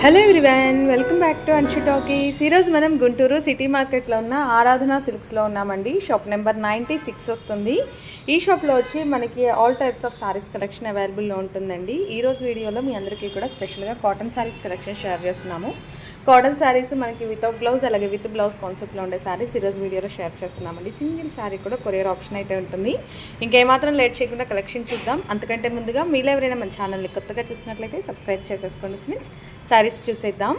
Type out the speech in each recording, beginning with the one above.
Hello everyone welcome back to Anshu talkies ఈరోజు మనం Guntur city మార్కెట్లో ఉన్న ఆరాధన సిల్క్స్లో ఉన్నామండి. షాప్ నెంబర్ నైంటీ సిక్స్ వస్తుంది. ఈ షాప్లో వచ్చి మనకి all types of saris collection అవైలబుల్లో ఉంటుందండి. ఈరోజు వీడియోలో మీ అందరికీ కూడా స్పెషల్గా కాటన్ సారీస్ కలెక్షన్ షేర్ చేస్తున్నాము. కాటన్ శారీస్ మనకి వితౌట్ బ్లౌజ్ అలాగే విత్ బ్లౌజ్ కాన్సెప్ట్లో ఉండే శారీస్ ఈరోజు వీడియోలో షేర్ చేస్తున్నామండి. సింగిల్ శారీ కూడా కొరియర్ ఆప్షన్ అయితే ఉంటుంది. ఇంకేమాత్రం లేట్ చేయకుండా కలెక్షన్ చూద్దాం. అంతకంటే ముందుగా మీలో ఎవరైనా మన ఛానల్ని కొత్తగా చూసినట్లయితే సబ్స్క్రైబ్ చేసేసుకోండి ఫ్రెండ్స్. శారీస్ చూసేద్దాం.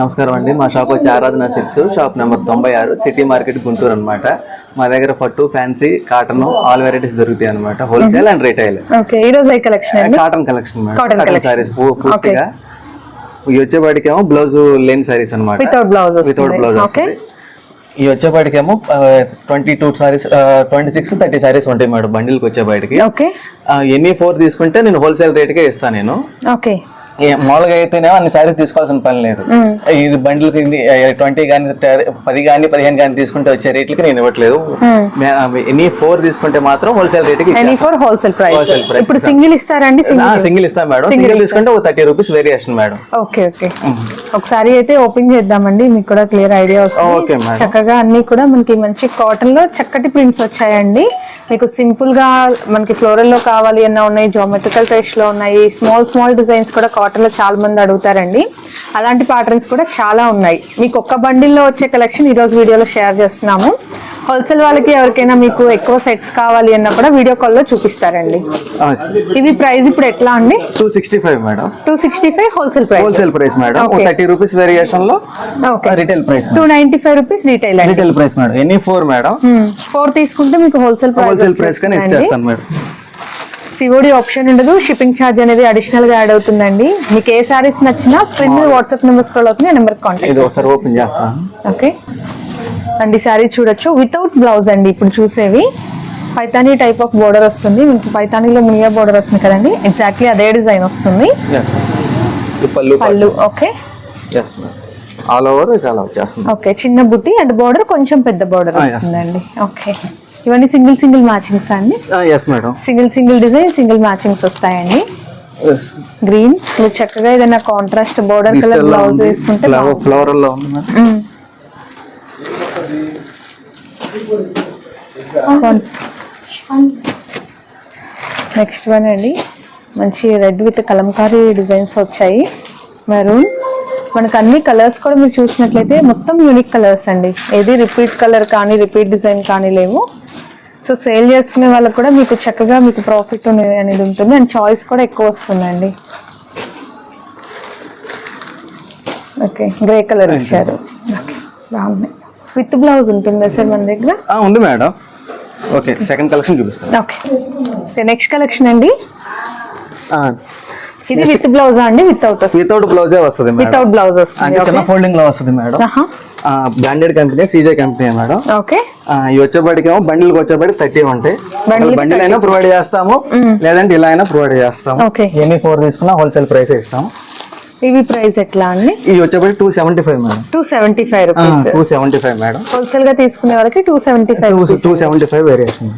నమస్కారం అండి. మా షాప్ వచ్చి ఆరాధన సిల్క్స్ షాప్ నెంబర్ తొంభై ఆరు సిటీ మార్కెట్ గుంటూరు అనమాట మా దగ్గర పట్టు ఫ్యాన్సీ కాటన్ ఆల్ వెరైటీస్ దొరుకుతాయి అనమాట wholesale and retail. Cotton collection cotton saris పూర్తిగా ఇవి వచ్చేపాటికేమో బ్లౌజ్ లేని సారీస్ అనమాట వితౌట్ బ్లౌజ్ వితౌట్ బ్లౌజ్ ఈ వచ్చేపాటికేమో twenty two saris twenty six thirty saris ఉంటాయి మేడం బండిల్కి వచ్చేపాటికి. ఓకే ఎన్ని ఫోర్ తీసుకుంటే నేను హోల్సేల్ రేట్కే ఇస్తాను నేను. ఓకే మామూలుగా అయితేనేమో అన్ని సారీస్ తీసుకోవాల్సిన పని లేదు. ఇది బండిల్కి ట్వంటీ కానీ పది కానీ పదిహేను కానీ తీసుకుంటే వచ్చే రేట్లకి నేను ఇవ్వట్లేదు. ఎనీ ఫోర్ తీసుకుంటే మాత్రం హోల్సేల్ రేట్కి ఫోర్ హోల్సేల్ ప్రైస్ ఇప్పుడు సింగిల్ ఇస్తారండి సింగిల్ ఇస్తాం మేడం. సింగిల్ తీసుకుంటే ఒక thirty rupees variation madam. Okay okay ఒకసారి అయితే ఓపెన్ చేద్దామండి మీకు కూడా క్లియర్ ఐడియా వస్తుంది. చక్కగా అన్ని కూడా మనకి మంచి కాటన్లో చక్కటి ప్రింట్స్ వచ్చాయండి. మీకు సింపుల్గా మనకి ఫ్లోరల్లో కావాలి అన్న ఉన్నాయి జోమెట్రికల్ టేస్ట్లో ఉన్నాయి స్మాల్ స్మాల్ డిజైన్స్ కూడా కాటన్ లో చాలా మంది అడుగుతారండి. అలాంటి ప్యాటర్న్స్ కూడా చాలా ఉన్నాయి. మీకు ఒక్క బండిల్లో వచ్చే కలెక్షన్ ఈ రోజు వీడియోలో షేర్ చేస్తున్నాము. హోల్సేల్ వాళ్ళకి ఎవరికైనా మీకు ఎక్కువ సెట్స్ కావాలి అన్న కూడా వీడియో కాల్లో చూపిస్తారండి. ఇవి ప్రైస్ ఇప్పుడు ఎట్లా అండి? Two sixty five madam two sixty five wholesale price wholesale price madam. Thirty rupees వేరియేషన్లో okay retail price two ninety five rupees retail retail price madam any four madam four తీసుకుంటే మీకు wholesale price wholesale price కానీ ఇచ్చేస్తాను madam COD option ఉండదు. Shipping charge అనేది అడిషనల్గా add అవుతుందండి. మీకు ఏ సారీస్ నచ్చినా స్క్రీన్ మీద వాట్సాప్ నెంబర్ స్క్రోల్ అవుతుంది. ఆ నెంబర్ కాంటాక్ట్ ఇది ఒకసారి ఓపెన్ చేస్తాను. ఓకే. అండ్ ఈ సారీ చూడొచ్చు. వితౌట్ బ్లౌజ్ అండి ఇప్పుడు చూసేవి. పైతానీ టైప్ ఆఫ్ బోర్డర్ వస్తుంది. మీకు పైతానీలో మునియా బోర్డర్ వస్తుంది కదండి. ఎగ్జాక్ట్లీ అదే డిజైన్ వస్తుంది. పళ్ళు పళ్ళు. ఓకే. ఆల్ ఓవర్ చాలా వచ్చేస్తుంది. ఓకే. చిన్న బుట్టి అండ్ బోర్డర్ కొంచెం పెద్ద బోర్డర్ Ah. వస్తుందండి. ఓకే. ఇవన్నీ సింగిల్ సింగిల్ మ్యాచింగ్స్ అండి. Yes madam single single design single matchings వస్తాయండి. గ్రీన్ మీరు చక్కగా ఏదైనా కాంట్రాస్ట్ బోర్డర్ కలర్ బ్లౌజ్ వేసుకుంటే ఫ్లవర్లో ఉంది నెక్స్ట్ వన్ అండి. మంచి రెడ్ విత్ కలంకారీ డిజైన్స్ వచ్చాయి. మెరూన్ మనకు అన్ని కలర్స్ కూడా మీరు చూసినట్లయితే మొత్తం యూనిక్ కలర్స్ అండి. ఏది రిపీట్ కలర్ కానీ రిపీట్ డిజైన్ కానీ లేవు. సో సేల్ చేసుకునే వాళ్ళకి కూడా మీకు చక్కగా మీకు ప్రాఫిట్ అనేది ఉంటుంది. అండ్ చాయిస్ కూడా ఎక్కువ వస్తుందండి. ఓకే గ్రే కలర్ ఇచ్చారు. బాగున్నాయి. విత్ బ్లౌజ్ ఉంటుందా సార్ మన దగ్గర? ఉంది మేడం. ఓకే సెకండ్ కలెక్షన్ చూపిస్తాను. ఓకే నెక్స్ట్ కలెక్షన్ అండి. ఇది విత్ బ్లౌజ్ అండి? వితౌట్ వితౌట్ బ్లౌజే వస్తుంది వితౌట్ బ్లౌజ్ వస్తుంది చిన్న ఫోల్డింగ్లో వస్తుంది madam branded company CJ company madam. Okay. ఇవి వచ్చేప్పటికేమో బండిల్కి వచ్చేప్పటికి థర్టీ ఉంటాయి. బండిల్ అయినా ప్రొవైడ్ చేస్తాము లేదంటే ఇలా అయినా ప్రొవైడ్ చేస్తాము. Okay. ఎనీ ఫోర్ తీసుకున్నా హోల్సేల్ ప్రైస్ ఇస్తాము. ఇవి ప్రైస్ ఎట్లా అండి? ఇవి వచ్చేప్పటికి two seventy five madam. Two seventy five rupees two seventy five madam. హోల్సేల్గా తీసుకునే వాళ్ళకి two seventy five two seventy five variation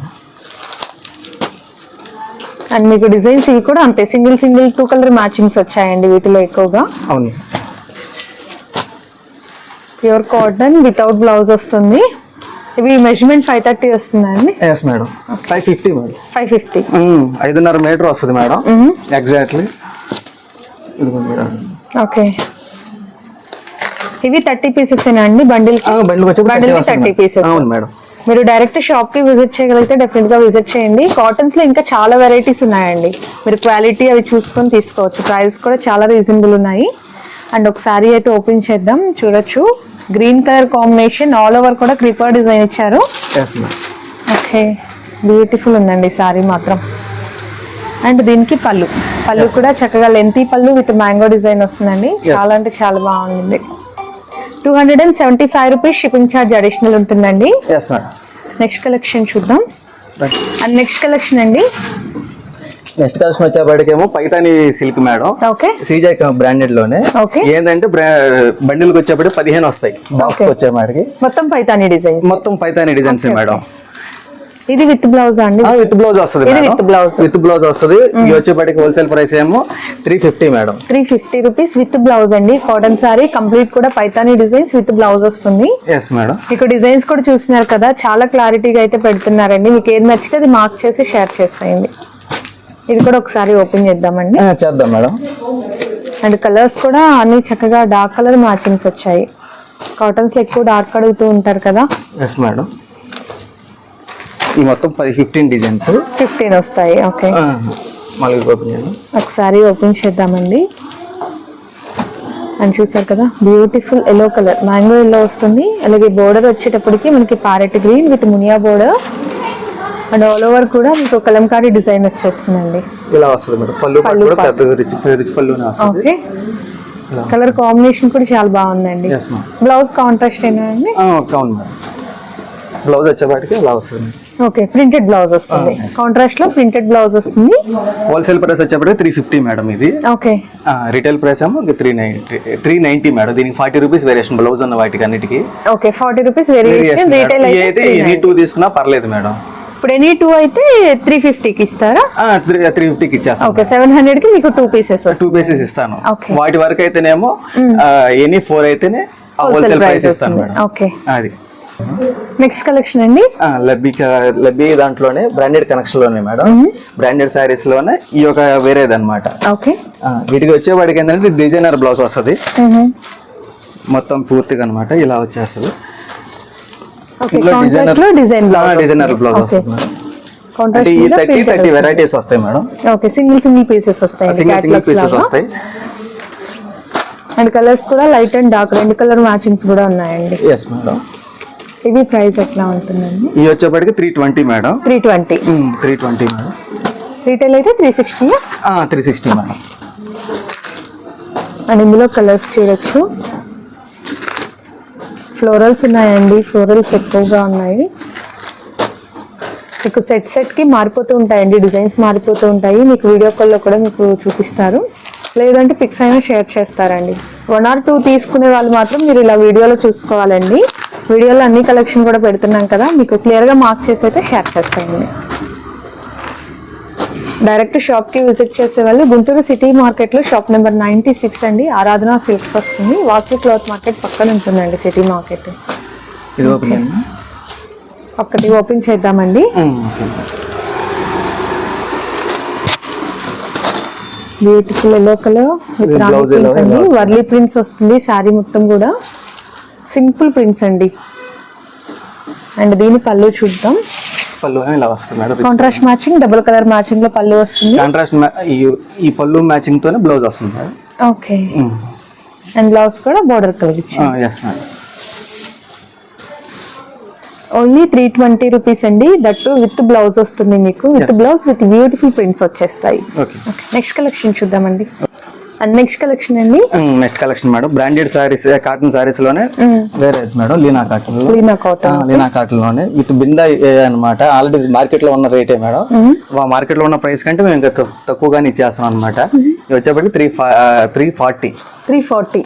and మీకు డిజైన్స్ ఇవి కూడా అంతే. Single single two colour matchings వచ్చాయండి వీటిలో ఎక్కువగా. అవును. ప్యూర్ కాటన్ వితౌట్ బ్లౌజ్ వస్తుంది. ఇవి మెజర్మెంట్ ఫైవ్ థర్టీ వస్తుందండి. Yes madam five fifty madam five fifty. ఐదున్నర మీటర్ వస్తుంది మేడం ఎగ్జాక్ట్లీ ఓకే ఇవి థర్టీ పీసెస్ అండి బండిల్? ఆ, బండిల్కి వచ్చేప్పటికి Bundle కి 30 వస్తుంది 30 మేడం. pieces. అవును మేడం మీరు డైరెక్ట్ షాప్కి విజిట్ చేయగలిగితే డెఫినెట్గా విజిట్ చేయండి. కాటన్స్లో ఇంకా చాలా వెరైటీస్ ఉన్నాయండి. మీరు క్వాలిటీ అవి చూసుకొని తీసుకోవచ్చు. ప్రైస్ కూడా చాలా రీజనబుల్ ఉన్నాయి. అండ్ ఒకసారి అయితే ఓపెన్ చేద్దాం. చూడొచ్చు. Green colour combination all over కూడా క్రీపర్ డిజైన్ ఇచ్చారు. ఓకే. బ్యూటిఫుల్ ఉందండి సారీ మాత్రం. అండ్ దీనికి పళ్ళు. పళ్ళు కూడా చక్కగా లెంతీ పళ్ళు విత్ మ్యాంగో డిజైన్ వస్తుందండి. చాలా అంటే చాలా బాగుంది. Two hundred and seventy five rupees shipping charge additional ఉంటుందండి నెక్స్ట్ కలెక్షన్ చూద్దాం. అండ్ నెక్స్ట్ కలెక్షన్ అండి. Next collection వచ్చేప్పటికేమో Paithani silk madam. Okay CJ బ్రాండెడ్లోనే. ఏంటంటే బండిల్కి వచ్చేప్పటికి పదిహేను వస్తాయి. బాక్స్. వచ్చేపాటికి మొత్తం పైతాని డిజైన్స్ మొత్తం పైతాని డిజైన్స్ మేడం. ఇది విత్ బ్లౌజ్ అండి? విత్ బ్లౌజ్ వస్తుంది ఇది with blouse. విత్ బ్లౌజ్ వస్తుంది. ఇది వచ్చేప్పటికి హోల్సేల్ ప్రైస్ ఏమో three fifty madam. Three fifty rupees with blouse అండి. కాటన్ సారీ కంప్లీట్ కూడా పైతానీ డిజైన్స్ విత్ బ్లౌజ్ వస్తుంది. Yes madam. మీకు డిజైన్స్ కూడా చూస్తున్నారు కదా చాలా క్లారిటీగా అయితే పెడుతున్నారండి. మీకు ఏది నచ్చితే అది మార్క్ చేసి షేర్ చేసేయండి. ఇది కూడా ఒకసారి ఓపెన్ చేద్దామండి. చేద్దాం మేడం. అండ్ కలర్స్ కూడా అన్ని చక్కగా డార్క్ కలర్ మ్యాచింగ్స్ వచ్చాయి. కాటన్స్లో ఎక్కువ డార్క్ అడుగుతూ ఉంటారు కదా? Yes madam. ఈ మొత్తం పది ఫిఫ్టీన్ డిజైన్స్ ఫిఫ్టీన్ వస్తాయి ఓకే మళ్ళీ ఓపెన్ ఒకసారి ఓపెన్ చేద్దామండి. అండ్ చూసారు కదా beautiful yellow colour mango yellow వస్తుంది. అలాగే బోర్డర్ వచ్చేటప్పటికి మనకి ప్యారెట్ గ్రీన్ విత్ మునియా బోర్డర్ అండ్ ఆల్ ఓవర్ కూడా మీకు కలంకారీ డిజైన్ వచ్చేస్తుందండి. ఇలా వస్తుంది మేడం. పళ్ళు కూడా పెద్ద రిచ్ రిచ్ పళ్ళునే వస్తుంది. ఓకే. కలర్ కాంబినేషన్ కూడా చాలా బాగుందండి. బ్లౌజ్ కాంట్రాస్ట్ ఏనండి అవును మేడం. బ్లౌజ్ వచ్చేపాటికి ఇలా వస్తుంది. ఓకే ప్రింటెడ్ బ్లౌజ్ వస్తుంది. కాంట్రాస్ట్లో ప్రింటెడ్ బ్లౌజ్ వస్తుంది. హోల్సేల్ ప్రైస్ వచ్చేప్పటికి త్రీ ఫిఫ్టీ మేడం ఇది. ఓకే. రిటైల్ ప్రైస్ ఏమో three ninety three ninety madam. దీనికి ఫార్టీ రూపీస్ వేరియేషన్ బ్లౌజ్ ఉన్న వాటికి అన్నిటికి okay forty rupees variation retail అయితే ఎనీ టూ తీసుకున్నా పర్లేదు మేడం. ఇప్పుడు ఎనీ టూ అయితే త్రీ ఫిఫ్టీకి ఇస్తారా? త్రీ ఫిఫ్టీకి ఇచ్చేస్తాను. ఓకే సెవెన్ హండ్రెడ్కి మీకు టూ పీసెస్ టూ పీసెస్ ఇస్తాను. వాటి వరకు అయితేనేమో ఎనీ ఫోర్ అయితేనే హోల్సేల్ ప్రైస్ ఇస్తాను మేడం. ఓకే అది. నెక్స్ట్ కలెక్షన్ అండి? లబ్బీ లబ్బీ దాంట్లోనే బ్రాండెడ్ కనెక్షన్లోనే మేడం. బ్రాండెడ్ శారీస్లోనే ఈ ఒక వేరేది అనమాట ఓకే వీటికి వచ్చేవాడికి ఏంటంటే డిజైనర్ బ్లౌజ్ వస్తుంది. మొత్తం పూర్తిగా అనమాట ఇలా వచ్చేస్తుంది ఓకే ఇందులో కాంట్రాస్ట్లో design blouse designer blouse okay వస్తుంది. అంటే కాంట్రాస్ట్ ఈ మీద థర్టీ థర్టీ వెరైటీస్ వస్తాయి. Madam. Okay single single pieces వస్తాయి. సింగిల్ సింగిల్ పీసెస్ వస్తాయి. అండ్ కలర్స్ కూడా లైట్ అండ్ డార్క్ రెండు కలర్ మ్యాచింగ్స్ కూడా ఉన్నాయండి. Yes madam. ఇది ప్రైస్ ఎట్లా ఉంటుందండి? ఇవి వచ్చేప్పటికి three twenty madam. Three twenty three twenty madam. Retail అయితే three sixty three sixty madam. And ఇందులో కలర్స్ చూడొచ్చు. ఫ్లోరల్స్ ఉన్నాయండి. ఫ్లోరల్స్ ఎక్కువగా ఉన్నాయి. మీకు సెట్ సెట్కి మారిపోతూ ఉంటాయండి. డిజైన్స్ మారిపోతూ ఉంటాయి. మీకు వీడియో కాల్లో కూడా మీకు చూపిస్తారు. లేదంటే పిక్స్ అయినా షేర్ చేస్తారండి. వన్ ఆర్ టూ తీసుకునే వాళ్ళు మాత్రం మీరు ఇలా వీడియోలో చూసుకోవాలండి. వీడియోలో అన్ని కలెక్షన్ కూడా పెడుతున్నాం కదా. మీకు క్లియర్గా మార్క్ చేసి అయితే షేర్ చేస్తాయండి. డైరెక్ట్ షాప్కి విజిట్ చేసే వాళ్ళు గుంటూరు సిటీ మార్కెట్లో షాప్ నెంబర్ నైంటీ సిక్స్ అండి. ఆరాధన సిల్క్స్ వస్తుంది. వాసు క్లాత్ మార్కెట్ పక్కన ఉంటుందండి సిటీ మార్కెట్. ఇది ఓపెన్ చేద్దామండి. Beautiful yellow colour with Warli prints వస్తుంది. శారీ మొత్తం కూడా. సింపుల్ ప్రింట్స్ అండి. అండ్ దీని పళ్ళు చూద్దాం. పళ్ళు ఇలా వస్తుంది madam. Contrast matching double colour మ్యాచింగ్లో పళ్ళు వస్తుంది. కాంట్రాస్ట్ ఈ పళ్ళు మ్యాచింగ్ తోనే బ్లౌజ్ వస్తుంది మేడం. ఓకే అండ్ బ్లౌజ్ కూడా బోర్డర్ కలర్ ఇచ్చారు yes madam only three twenty rupees అండి. దట్టు విత్ బ్లౌజ్ వస్తుంది మీకు. With blouse with beautiful prints వచ్చేస్తాయి. నెక్స్ట్ కలెక్షన్ చూద్దామండి. అండ్ నెక్స్ట్ కలెక్షన్ అండి next collection madam. Branded saris cotton సారీస్లోనే వేరే madam Leena cotton Leena cotton Leena కాటన్లోనే. With బిందా అనమాట already మార్కెట్లో ఉన్న రేటే మేడం. మార్కెట్లో ఉన్న ప్రైస్ కంటే మేము ఇంకా తక్కు- తక్కువగానే ఇచ్చేస్తాం అనమాట వచ్చేప్పటికి three three forty three forty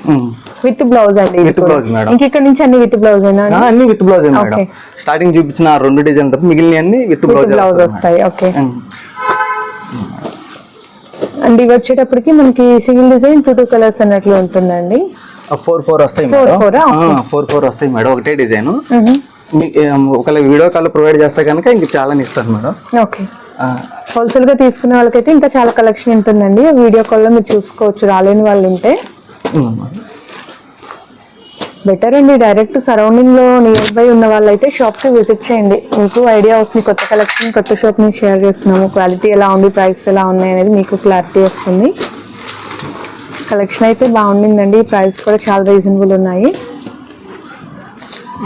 with blouse అండి With blouse, madam. ఇంక ఇక్కడ నుంచి అన్ని విత్ బ్లౌజ్ అయినా అన్ని విత్ బ్లౌజ్ మేడం. స్టార్టింగ్ చూపించిన రెండు డిజైన్ తప్ప మిగిలిన అన్ని విత్ విత్ బ్లౌజ్ బ్లౌజ్ వస్తాయి ఓకే అండ్ ఇవి వచ్చేటప్పటికి మనకి single design two two colours అన్నట్లు ఉంటుందండి. ఫోర్ ఫోర్ వస్తాయి? Four four? వస్తాయి మేడం ఒకటే డిజైన్. ఒకవేళ వీడియో కాల్ ప్రొవైడ్ చేస్తే కనుక ఇంక చాలా ఇస్తాను మేడం. ఓకే. హోల్సేల్గా తీసుకునే వాళ్ళకైతే ఇంకా చాలా కలెక్షన్ ఉంటుందండి. వీడియో కాల్లో మీరు చూసుకోవచ్చు రాలేని వాళ్ళు ఉంటే. బెటర్ అండి డైరెక్ట్ సరౌండింగ్లో నియర్ బై ఉన్న వాళ్ళైతే షాప్కి విజిట్ చేయండి. మీకు ఐడియా వస్తుంది కొత్త కలెక్షన్ కొత్త షాప్ని షేర్ చేస్తున్నాము. క్వాలిటీ ఎలా ఉంది ప్రైస్ ఎలా ఉన్నాయి అనేది మీకు క్లారిటీ వస్తుంది. కలెక్షన్ అయితే బాగుండిందండి. ప్రైస్ కూడా చాలా రీజనబుల్ ఉన్నాయి.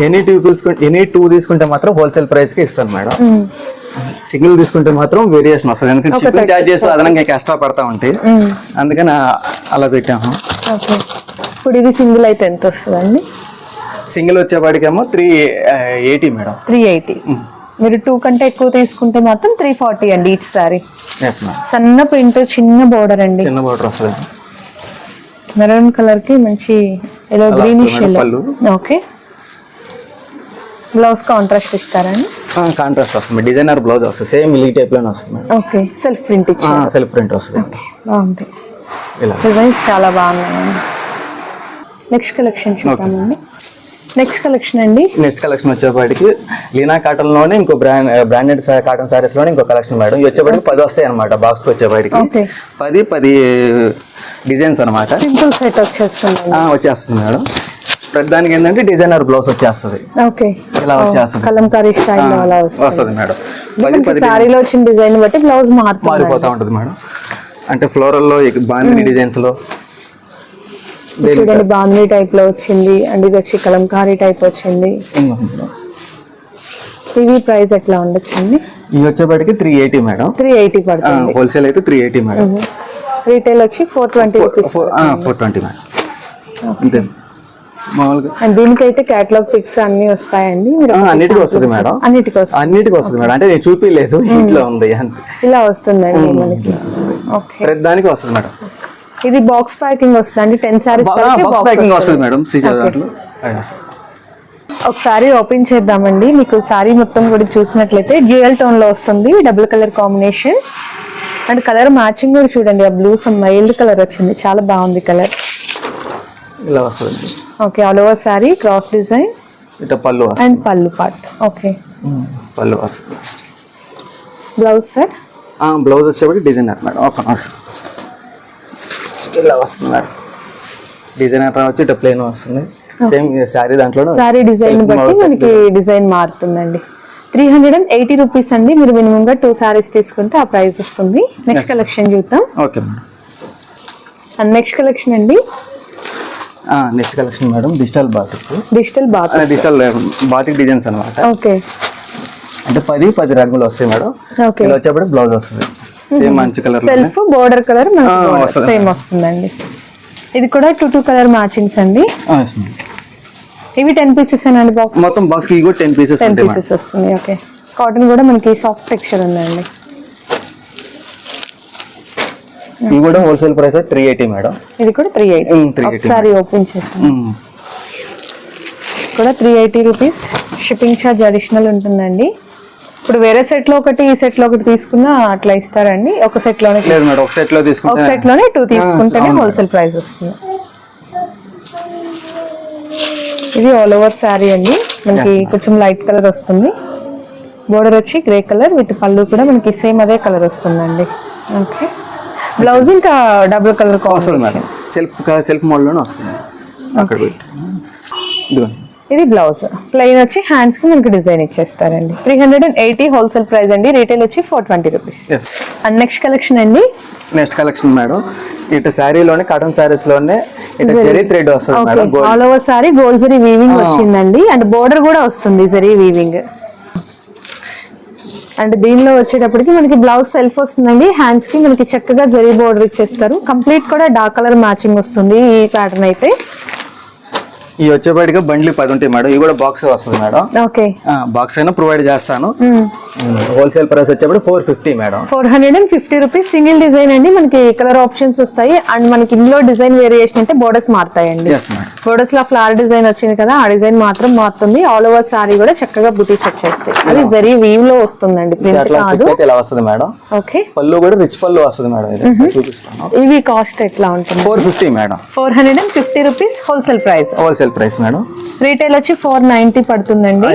ఎనీ టూ తీసుకుంటే ఎనీ టూ తీసుకుంటే మాత్రం హోల్సేల్ ప్రైస్కి ఇస్తాను మేడం. సింగిల్ తీసుకుంటే మాత్రం వేరియేషన్ వస్తుంది. ఎందుకంటే షిప్పింగ్ 30 చార్జెస్ అదనంగా ఎక్స్ట్రా పడతా ఉంటాయి. అందుకని అలా పెట్టాము. ఓకే. ఇప్పుడు ఇది సింగిల్ అయితే ఎంత వస్తుందండి? Single వచ్చేపాటికేమో three eighty madam. Three eighty. మీరు టూ కంటే ఎక్కువ తీసుకుంటే మాత్రం త్రీ ఫార్టీ అండి ఈచ్ సారీ. సన్న ప్రింట్ చిన్న బోర్డర్ అండి. చిన్న బార్డర్ వస్తుంది మెరూన్ కలర్కి మంచి ఏదో గ్రీనిష్. ఓకే. బ్లౌజ్ కాంట్రాస్ట్ ఇస్తారండి. కాంట్రాస్ట్ వస్తుంది. డిజైనర్ బ్లౌజ్ వస్తుంది. సేమ్ ఈ టైప్లోనే వస్తుంది మేడం. ఓకే. సెల్ఫ్ ప్రింట్ ఇచ్చి సెల్ఫ్ ప్రింట్ వస్తుంది. బాగుంది. ఇలా. డిజైన్స్ చాలా బాగున్నాయండి. నెక్స్ట్ కలెక్షన్ చూద్దామండి. నెక్స్ట్ కలెక్షన్ అండి. నెక్స్ట్ కలెక్షన్ వచ్చేపాటికి లీనా కాటన్లోనే ఇంకో బ్రాండ్ బ్రాండెడ్ కాటన్ సారీస్లోనే ఇంకో కలెక్షన్ మేడం. ఇవి వచ్చేపాటికి పది వస్తాయి అనమాట బాక్స్ వచ్చేపాటికి పది పది డిజైన్స్ అనమాట సింపుల్ సెట్ వచ్చేస్తుంది వచ్చేస్తుంది మేడం. ప్రతిదానికి ఏంటంటే డిజైనర్ బ్లౌజ్ వచ్చేస్తుంది. ఓకే ఇలా వచ్చేస్తుంది. కలంకారీ స్టైల్ అలా వస్తుంది. మేడం. సారీలో వచ్చిన డిజైన్ బట్టి బ్లౌజ్ మారుతుంది మారిపోతా ఉంటుంది మేడం. అంటే ఫ్లోరల్లో బాంధిని డిజైన్స్లో. చూడండి బాందీ టైప్లో వచ్చింది అండ్ ఇది వచ్చి కలంకారీ టైప్ వచ్చింది. ఇవి ప్రైస్ ఎట్లా ఉండొచ్చండి? ఇవి వచ్చేపాటికి three eighty madam. Three eighty పడుతుంది. హోల్సేల్ అయితే త్రీ ఎయిటీ మేడం. రీటైల్ వచ్చి four twenty rupees four twenty madam. అంతే. దీనికైతే క్యాటలాగ్ పిక్స్ అన్ని వస్తాయండి. అన్నిటికీ వస్తుంది మేడం. అన్నిటికి వస్తుంది. అన్నిటికీ వస్తుంది మేడం. అంటే నేను చూపించలేదు ఇంట్లో ఉంది ఇలా వస్తుందండి మనకి. ప్రతి దానికి వస్తుంది మేడం. ఇది బాక్స్ ప్యాకింగ్ వస్తుందండి. టెన్ సారీస్ బాక్స్ ప్యాకింగ్ వస్తుంది. మేడం సీజర్ దాంట్లో. ఒకసారి ఓపెన్ చేద్దామండి. మీకు సారీ మొత్తం కూడా చూసినట్లయితే డ్యూయల్ టోన్లో వస్తుంది double colour combination and colour matching కూడా చూడండి ఆ బ్లూ సమ్ మైల్డ్ కలర్ వచ్చింది. చాలా బాగుంది కలర్ ఇలా వస్తుంది okay all over sari cross design పళ్ళు అండ్ పళ్ళు పార్ట్ ఓకే పళ్ళు వస్తుంది. బ్లౌజ్ సార్ బ్లౌజ్ వచ్చేప్పటికి డిజైనర్ మేడం. ఒక నిమిషం. ఇలా వస్తుంది మేడం డిజైనర్ వచ్చి ఇట్లా ప్లేన్ వస్తుంది. సేమ్ శారీ దాంట్లో సారీ డిజైన్ బట్టి మనకి design మారుతుందండి. Three hundred and eighty rupees అండి. మీరు మినిమం గా టూ సారీస్ తీసుకుంటే ఆ ప్రైస్ వస్తుంది. నెక్స్ట్ కలెక్షన్ చూద్దాం. Okay madam and. Next collection అండి next collection madam digital batik digital bath digital batik designs అనమాట ఓకే అంటే పది పది రంగులు వస్తాయి మేడం ఓకే ఇలా వచ్చేప్పటికి బ్లౌజ్ వస్తుంది. సేమ్ మంచి colour self border colour. Same వస్తుందండి. ఇది కూడా టూ టూ కలర్ మ్యాచింగ్స్ అండి. ఇవి టెన్ పీసెస్ అండి బాక్స్ మొత్తం బాక్స్కి కూడా టెన్ పీసెస్ టెన్ పీసెస్ వస్తుంది ఓకే కాటన్ కూడా మనకి సాఫ్ట్ టెక్స్చర్ ఉందండి. ఇవి కూడా wholesale price three eighty madam ఇది కూడా త్రీ ఎయిటీ 380. ఒకసారి ఓపెన్ చేస్తాం కూడా three eighty rupees shipping charge additional ఉంటుందండి. ఇప్పుడు వేరే సెట్లో ఒకటి ఈ సెట్లో ఒకటి తీసుకున్నా అట్లా ఇస్తారండి. ఒక సెట్లోనే లేదు మేడం ఒక సెట్లో ఒక తీసుకుంటే సెట్లోనే టూ తీసుకుంటేనే. హోల్సేల్ ప్రైస్ వస్తుంది. ఇది ఆల్ ఓవర్ శారీ అండి. మనకి కొంచెం లైట్ కలర్ వస్తుంది. బోర్డర్ వచ్చి గ్రే కలర్ విత్ పళ్ళు కూడా మనకి సేమ్ అదే కలర్ వస్తుందండి. ఓకే బ్లౌజ్ ఇంకా double colour madam. Self self మోడ్లోనే వస్తుంది. అక్కడ ఇది బ్లౌజ్. ప్లెయిన్ వచ్చి హ్యాండ్స్కి మనకి design ఇచ్చేస్తారండి. Three hundred and eighty wholesale price అండి. రీటైల్ వచ్చి four twenty rupees and next collection అండి? నెక్స్ట్ కలెక్షన్ మేడం ఇటు శారీలోనే కాటన్ శారీస్లోనే ఇటు జరీ థ్రెడ్ వస్తుంది all over sari gold zari weaving వచ్చిందండి. అండ్ బోర్డర్ కూడా వస్తుంది జరీ వీవింగ్ అండ్ దీనిలో వచ్చేటప్పటికి మనకి బ్లౌజ్ సెల్ఫ్ వస్తుందండి. హ్యాండ్స్కి మనకి చక్కగా జరీ బోర్డర్ ఇచ్చేస్తారు. కంప్లీట్ కూడా డార్క్ కలర్ మ్యాచింగ్ వస్తుంది ఈ ప్యాటర్న్ అయితే. ఇవి వచ్చేపాటిగా బండ్లు పది ఉంటాయి మేడం. ఇవి కూడా బాక్స్ వస్తుంది మేడం. ఓకే. బాక్స్ అయినా ప్రొవైడ్ చేస్తాను. హోల్సేల్ ప్రైస్ వచ్చేప్పుడు four fifty madam. Four hundred and fifty rupees single design అండి. మనకి కలర్ ఆప్షన్స్ వస్తాయి. అండ్ మనకి ఇందులో డిజైన్ వేరియేషన్ అంటే బోర్డర్స్ మారుతాయండి. బోర్డర్స్లో ఫ్లవర్ డిజైన్ వచ్చింది కదా ఆ డిజైన్ మాత్రం మారుతుంది. ఆల్ ఓవర్ సారీ కూడా చక్కగా బుటీస్ వచ్చేస్తాయి అది జరీ వీవ్లో వస్తుందండి ప్రింట్ కాదు. ఇలా వస్తుంది మేడం. ఓకే. పళ్ళు కూడా రిచ్ పళ్ళు వస్తుంది మేడం ఇది. చూపిస్తాను. ఇవి కాస్ట్ ఎట్లా ఉంటుంది? Four fifty madam. Four hundred and fifty rupees wholesale price wholesale price madam retail వచ్చి ఫోర్ నైన్టీ పడుతుందండి.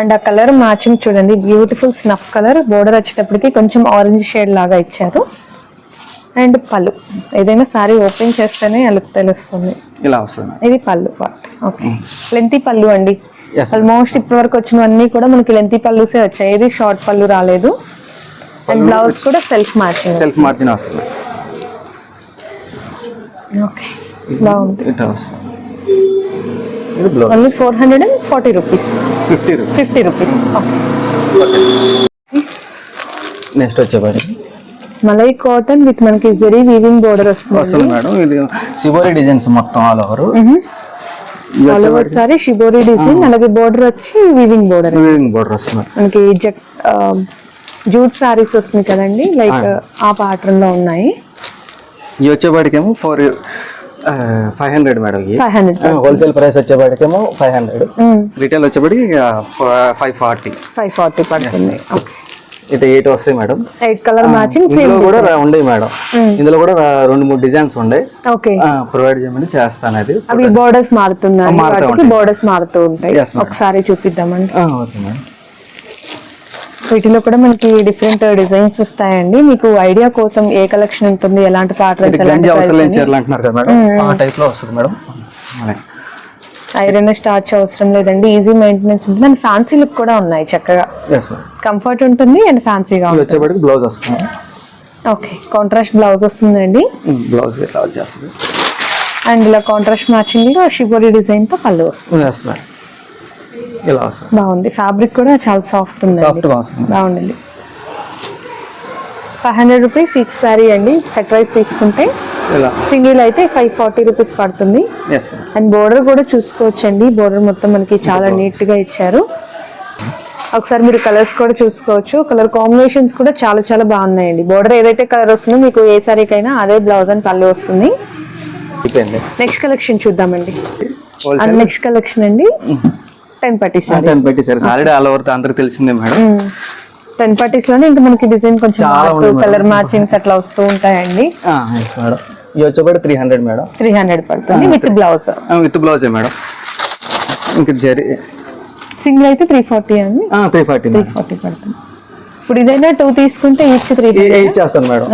అండ్ ఆ కలర్ మ్యాచింగ్ చూడండి బ్యూటిఫుల్ స్నఫ్ కలర్ బోర్డర్ వచ్చేటప్పటికి కొంచెం ఆరెంజ్ షేడ్ లాగా ఇచ్చారు. అండ్ పళ్ళు. ఏదైనా సారీ ఓపెన్ చేస్తేనే అలుపు తెలుస్తుంది. ఇలా వస్తుంది ఇది పళ్ళు పార్ట్ ఓకే లెంతీ పళ్ళు అండి. ఆల్మోస్ట్ ఇప్పటి వరకు వచ్చినవన్నీ కూడా మనకి లెంతీ పళ్ళుసే వచ్చాయి. ఏది షార్ట్ పళ్ళు రాలేదు. అండ్ బ్లౌజ్ కూడా సెల్ఫ్ మ్యాచింగ్ సెల్ఫ్ మార్జిన్ వస్తుంది ఓకే బాగుంది. ఇట్లా వస్తుంది? ఇది blouse only four hundred and forty rupees fifty rupees fifty rupees next వచ్చేపాటికి మలై కాటన్ విత్ మనకి జరీ వీవింగ్ బోర్డర్ వస్తుంది. వస్తుంది మేడం. ఇది సిబోరి డిజైన్స్ మొత్తం all over all over sari shibori design అలాగే బోర్డర్ వచ్చి వీవింగ్ బోర్డర్ వీవింగ్ బోర్డర్ వస్తుంది మనకి జట్ జూట్ సారీస్ వస్తుంది కదండి లైక్ ఆ. ప్యాటర్న్లో ఉన్నాయి. ఇవి వచ్చేపాటికేమో ఫోర్ ఫైవ్ హండ్రెడ్ మేడం ఇవి ఫైవ్ హండ్రెడ్ హోల్సేల్ ప్రైస్ వచ్చేపాటికేమో ఫైవ్ హండ్రెడ్ రిటైల్ వచ్చేప్పటి ఫైవ్ ఫార్టీ ఫైవ్ ఫార్టీ పడుతుంది. ఇటు ఎయిట్ వస్తాయి మేడం. ఎయిట్ కలర్ మ్యాచింగ్ ఇందులో కూడా ఉండేవి మేడం. ఇందులో కూడా రెండు మూడు డిజైన్స్ ఉండే ఓకే ప్రొవైడ్ చేయమని చేస్తాను అది అవి బోర్డర్స్ మారుతున్నాయి. బోర్డర్స్ మారుతూ ఉంటాయి. ఒకసారి చూపిద్దామండి. Okay madam. వీటిలో కూడా మనకి డిఫరెంట్ డిజైన్స్ వస్తాయండి. మీకు ఐడియా కోసం ఏ కలెక్షన్ ఉంటుంది ఎలాంటి ప్యాటర్న్స్ అంటున్నారు కదా మేడం. ఆ టైప్లో వస్తుంది మేడం. ఐరన్ స్టార్చ్ అవసరం లేదండి ఈజీ మెయింటెనెన్స్ ఉంటుంది. అండ్ ఫ్యాన్సీ లుక్ కూడా ఉన్నాయి చక్కగా. కంఫర్ట్ ఉంటుంది అండ్ ఫ్యాన్సీగా వచ్చేప్పటికి బ్లౌజ్ వస్తుంది. ఓకే కాంట్రాస్ట్ బ్లౌజ్ వస్తుందండి. బ్లౌజ్ ఇట్లా వచ్చేస్తుంది అండ్ ఇలా కాంట్రాస్ట్ మ్యాచింగ్లో షిబోరి డిజైన్తో పళ్ళు వస్తుంది. ఇలా వస్తుంది. బాగుంది. ఫ్యాబ్రిక్ కూడా చాలా సాఫ్ట్ ఉంది సాఫ్ట్ వస్తుంది. బాగుందండి. Five hundred rupees each sari అండి. సెట్ వైస్ తీసుకుంటే ఇలా. సింగిల్ అయితే ఫైవ్ ఫార్టీ రూపీస్ పడుతుంది. అండ్ బోర్డర్ కూడా చూసుకోవచ్చండి. బోర్డర్ మొత్తం మనకి చాలా నీట్గా ఇచ్చారు. ఒకసారి మీరు కలర్స్ కూడా చూసుకోవచ్చు. కలర్ కాంబినేషన్స్ కూడా చాలా చాలా బాగున్నాయండి. బోర్డర్ ఏదైతే కలర్ వస్తుందో మీకు ఏ సారీకైనా అదే బ్లౌజ్ అని పళ్ళు వస్తుంది. నెక్స్ట్ కలెక్షన్ చూద్దామండి. నెక్స్ట్ కలెక్షన్ అండి. టెన్ పట్టీస్ టెన్ పెట్టేశారు ఆల్రెడీ ఆల్ ఓవర్ అందరికి తెలిసిందే మేడం. టెన్ పట్టీస్లోనే ఇంకా మనకి డిజైన్ కొంచెం. కలర్ మ్యాచింగ్స్ అట్లా వస్తూ ఉంటాయండి. మేడం. ఇది వచ్చేప్పటి three hundred madam. Three hundred పడుతుంది విత్ బ్లౌజ్. విత్ బ్లౌజే మేడం. ఇంకా జరి సింగిల్ అయితే త్రీ ఫార్టీ అండి. త్రీ ఫార్టీ త్రీ ఫార్టీ పడుతుంది. ఇప్పుడు ఇదైనా టూ తీసుకుంటే ఈచ్ త్రీ ఇచ్చేస్తాను మేడం.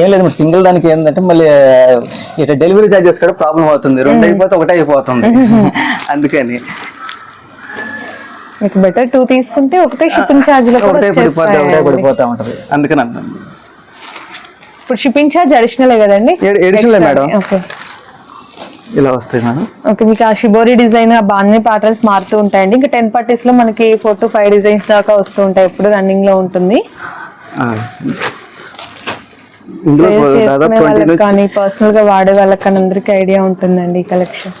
ఏం లేదు సింగిల్ దానికి ఏంటంటే మళ్ళీ ఇట్లా డెలివరీ చార్జెస్ కూడా ప్రాబ్లం అవుతుంది. రెండు అయిపోతే ఒకటే అయిపోతుంది. అందుకని. మీకు బెటర్ టూ తీసుకుంటే ఒకటే షిప్పింగ్ ఛార్జ్లో కూడా ఒకటే పడిపోతే ఒకటే వచ్చేస్తాయండి. పడిపోతా ఉంటది. అందుకని అన్నాను. ఇప్పుడు షిప్పింగ్ ఛార్జ్ అడిషనల్ కదండి? ఏ మేడం. ఓకే ఇలా వస్తాయి మేడం. ఓకే మీకు ఆ షిబోరి డిజైన్ ఆ బాన్ని ప్యాటర్న్స్ మారుతూ ఉంటాయండి. ఇంకా టెన్ పట్టీస్లో మనకి ఫోర్ టు ఫైవ్ డిజైన్స్ దాకా వస్తూ ఉంటాయి. ఎప్పుడు రన్నింగ్లో ఉంటుంది. పర్సనల్గా వాడే వాళ్ళకి అందరికి ఐడియా ఉంటుందండి ఈ కలెక్షన్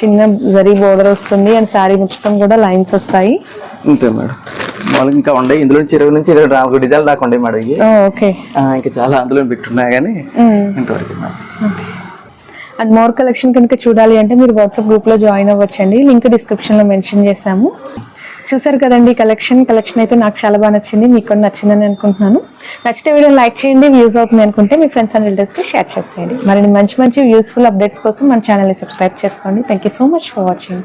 చిన్న జరీ బోర్డర్ వస్తుంది అండ్ శారీ మొత్తం కూడా లైన్స్ వస్తాయి. అంతే మేడం. మామూలుగా ఇంకా ఉండే. ఇందులో నుంచి ఇరవై నుంచి ఇరవై నాలుగు డిజైన్ దాకా ఉండే మేడం ఇవి. ఓకే. ఇంకా చాలా అందులో పెట్టున్నాయి కానీ ఇంతవరకు అండ్ మోర్ కలెక్షన్ కనుక చూడాలి అంటే మీరు వాట్సాప్ గ్రూప్లో జాయిన్ అవ్వచ్చండి. లింక్ డిస్క్రిప్షన్లో మెన్షన్ చేశాము. చూసారు కదండి కలెక్షన్ కలెక్షన్ అయితే నాకు చాలా బాగా నచ్చింది. మీకు కూడా నచ్చిందని అనుకుంటున్నాను. నచ్చితే వీడియో లైక్ చేయండి వ్యూస్ అవుతుంది అనుకుంటే మీ ఫ్రెండ్స్ అండ్ రిలేటివ్స్కి షేర్ చేసేయండి. మరిన్ని మంచి మంచి యూస్ఫుల్ అప్డేట్స్ కోసం మన ఛానల్ని సబ్స్క్రైబ్ చేసుకోండి. Thank you so much for watching